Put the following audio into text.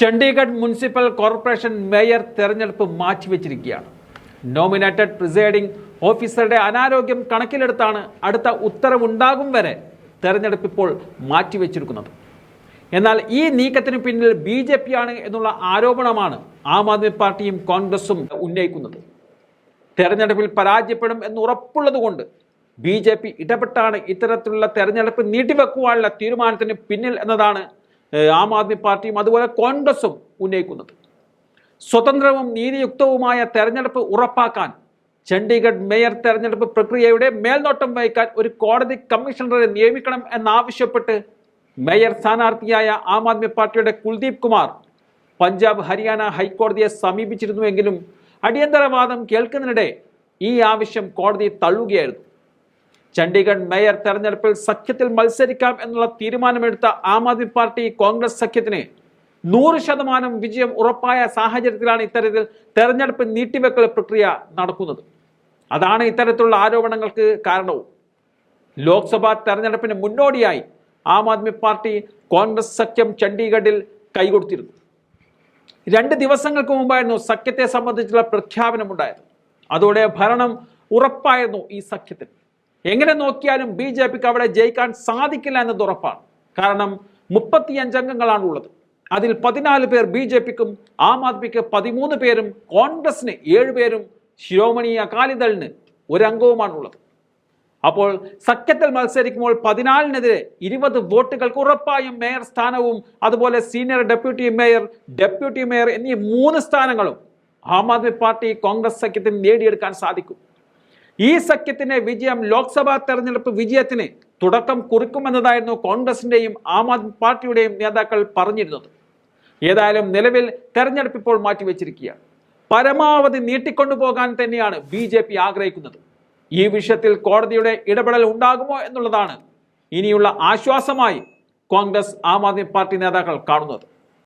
Chandigarh municipal corporation mayor തെരഞ്ഞെടുപ്പ് മാറ്റിവെച്ചിരിക്കുകയാണ്. Nominated presiding ഓഫീസറുടെ അനാരോഗ്യം കണക്കിലെടുത്താണ് അടുത്ത ഉത്തരവുണ്ടാകും വരെ തെരഞ്ഞെടുപ്പ് ഇപ്പോൾ മാറ്റിവെച്ചിരിക്കുന്നത്. എന്നാൽ ഈ നീക്കത്തിന് പിന്നിൽ ബി ജെ പി ആണ് എന്നുള്ള ആരോപണമാണ് ആം ആദ്മി പാർട്ടിയും കോൺഗ്രസും ഉന്നയിക്കുന്നത്. തെരഞ്ഞെടുപ്പിൽ പരാജയപ്പെടും എന്ന് ഉറപ്പുള്ളതുകൊണ്ട് ബി ജെ പി ഇടപെട്ടാണ് ഇത്തരത്തിലുള്ള തെരഞ്ഞെടുപ്പ് നീട്ടിവെക്കുവാനുള്ള തീരുമാനത്തിന് പിന്നിൽ എന്നതാണ് ആം ആദ്മി പാർട്ടിയും അതുപോലെ കോൺഗ്രസും ഉന്നയിക്കുന്നത്. സ്വതന്ത്രവും നീതിയുക്തവുമായ തെരഞ്ഞെടുപ്പ് ഉറപ്പാക്കാൻ ചണ്ഡീഗഡ് മേയർ തെരഞ്ഞെടുപ്പ് പ്രക്രിയയുടെ മേൽനോട്ടം വഹിക്കാൻ ഒരു കോടതി കമ്മീഷണറെ നിയമിക്കണം എന്നാവശ്യപ്പെട്ട് മേയർ സ്ഥാനാർത്ഥിയായ ആം ആദ്മി പാർട്ടിയുടെ കുൽദീപ് കുമാർ പഞ്ചാബ് ഹരിയാന ഹൈക്കോടതിയെ സമീപിച്ചിരുന്നുവെങ്കിലും അടിയന്തരവാദം കേൾക്കുന്നതിനിടെ ഈ ആവശ്യം കോടതി തള്ളുകയായിരുന്നു. ചണ്ഡീഗഡ് മേയർ തെരഞ്ഞെടുപ്പിൽ സഖ്യത്തിൽ മത്സരിക്കാം എന്നുള്ള തീരുമാനമെടുത്ത ആം ആദ്മി പാർട്ടി കോൺഗ്രസ് സഖ്യത്തിന് നൂറ് ശതമാനം വിജയം ഉറപ്പായ സാഹചര്യത്തിലാണ് ഇത്തരത്തിൽ തെരഞ്ഞെടുപ്പ് നീട്ടിവെക്കൽ പ്രക്രിയ നടക്കുന്നത്. അതാണ് ഇത്തരത്തിലുള്ള ആരോപണങ്ങൾക്ക് കാരണവും. ലോക്സഭാ തെരഞ്ഞെടുപ്പിന് മുന്നോടിയായി ആം ആദ്മി പാർട്ടി കോൺഗ്രസ് സഖ്യം ചണ്ഡീഗഡിൽ കൈകൊടുത്തിരുന്നു. രണ്ട് ദിവസങ്ങൾക്ക് മുമ്പായിരുന്നു സഖ്യത്തെ സംബന്ധിച്ചുള്ള പ്രഖ്യാപനമുണ്ടായത്. അതോടെ ഭരണം ഉറപ്പായിരുന്നു ഈ സഖ്യത്തിന്. എങ്ങനെ നോക്കിയാലും ബി ജെ പിക്ക് അവിടെ ജയിക്കാൻ സാധിക്കില്ല എന്നത് ഉറപ്പാണ്. കാരണം മുപ്പത്തിയഞ്ച് അംഗങ്ങളാണ് ഉള്ളത്. അതിൽ പതിനാല് പേർ ബി ജെ പിക്കും ആം ആദ്മിക്ക് പതിമൂന്ന് പേരും കോൺഗ്രസിന് ഏഴ് പേരും ശിരോമണി അകാലിദളിന് ഒരു ഉള്ളത്. അപ്പോൾ സഖ്യത്തിൽ മത്സരിക്കുമ്പോൾ പതിനാലിനെതിരെ ഇരുപത് വോട്ടുകൾക്ക് ഉറപ്പായും മേയർ സ്ഥാനവും അതുപോലെ senior deputy mayor deputy mayor എന്നീ മൂന്ന് സ്ഥാനങ്ങളും ആം ആദ്മി പാർട്ടി കോൺഗ്രസ് സഖ്യത്തിന് നേടിയെടുക്കാൻ സാധിക്കും. ഈ സഖ്യത്തിന്റെ വിജയം ലോക്സഭാ തെരഞ്ഞെടുപ്പ് വിജയത്തിന് തുടക്കം കുറിക്കുമെന്നതായിരുന്നു കോൺഗ്രസിന്റെയും ആം ആദ്മി പാർട്ടിയുടെയും നേതാക്കൾ പറഞ്ഞിരുന്നത്. ഏതായാലും നിലവിൽ തെരഞ്ഞെടുപ്പ് ഇപ്പോൾ മാറ്റിവെച്ചിരിക്കുകയാണ്. പരമാവധി നീട്ടിക്കൊണ്ടുപോകാൻ തന്നെയാണ് ബി ജെ പി ആഗ്രഹിക്കുന്നത്. ഈ വിഷയത്തിൽ കോടതിയുടെ ഇടപെടൽ ഉണ്ടാകുമോ എന്നുള്ളതാണ് ഇനിയുള്ള ആശ്വാസമായി കോൺഗ്രസ് ആം ആദ്മി പാർട്ടി നേതാക്കൾ കാണുന്നത്.